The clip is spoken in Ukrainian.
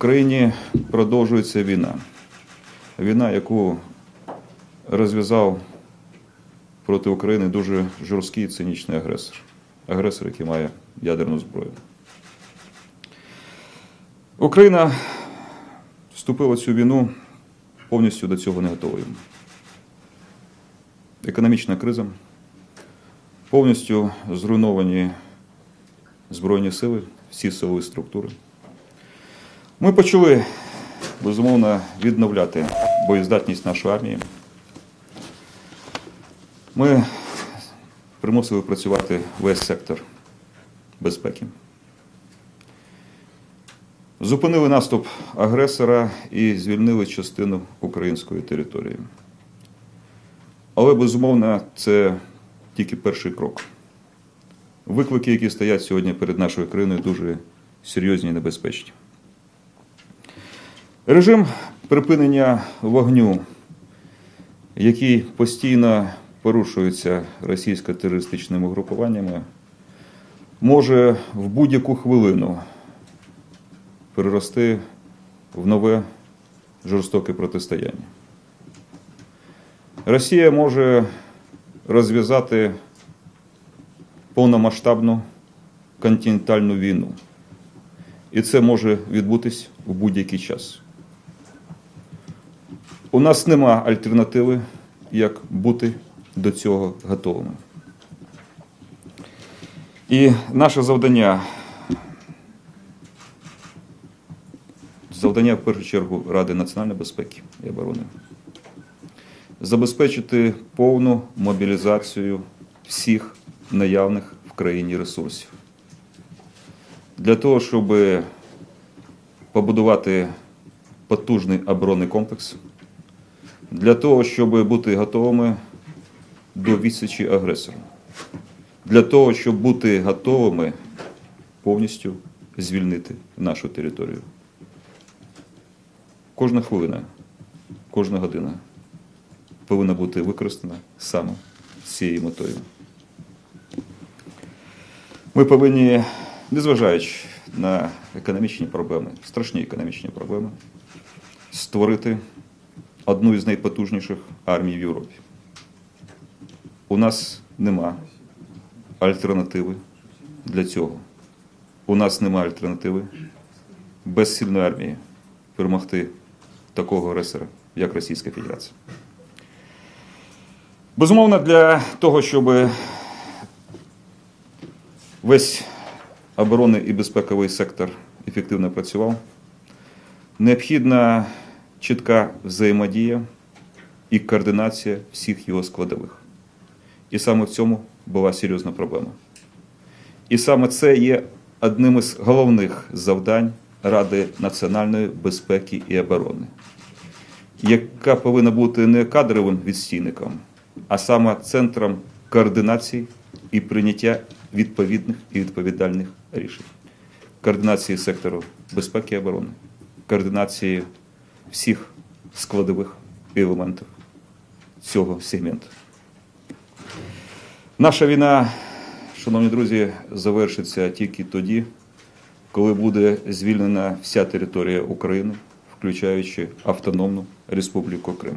країні продовжується війна. Війна, яку розв'язав проти України дуже жорсткий цинічний агресор. Агресор, який має ядерну зброю. Україна вступила в цю війну повністю до цього не готовою. Економічна криза, повністю зруйновані Збройні сили, всі силові структури. Ми почали безумовно відновляти боєздатність нашої армії. Ми примусили працювати весь сектор безпеки. Зупинили наступ агресора і звільнили частину української території. Але безумовно, це тільки перший крок. Виклики, які стоять сьогодні перед нашою країною, дуже серйозні і небезпечні. Режим припинення вогню, який постійно порушується російсько-терористичними угрупуваннями, може в будь-яку хвилину перерости в нове жорстоке протистояння. Росія може розв'язати повномасштабну континентальну війну. І це може відбутись у будь-який час. У нас нема альтернативи, як бути до цього готовими. І наше завдання завдання в першу чергу Ради національної безпеки і оборони забезпечити повну мобілізацію всіх наявних в країні ресурсів. Для того, щоб побудувати потужний оборонний комплекс, для того, щоб бути готовими до відсічі агресора, для того, щоб бути готовими повністю звільнити нашу територію. Кожна хвилина, кожна година повинна бути використана саме цією метою. Ми повинні, незважаючи на економічні проблеми, страшні економічні проблеми, створити одну із найпотужніших армій в Європі. У нас нема альтернативи для цього. У нас нема альтернативи без сильної армії перемогти такого агресора, як Російська Федерація. Безумовно, для того, щоб весь оборонний і безпековий сектор ефективно працював, необхідна чітка взаємодія і координація всіх його складових. І саме в цьому була серйозна проблема. І саме це є одним із головних завдань Ради національної безпеки і оборони, яка повинна бути не кадровим відстійником, а саме центром координації і прийняття відповідних і відповідальних рішень, координації сектору безпеки і оборони, координації всіх складових елементів цього сегменту. Наша війна, шановні друзі, завершиться тільки тоді, коли буде звільнена вся територія України, включаючи Автономну Республіку Крим.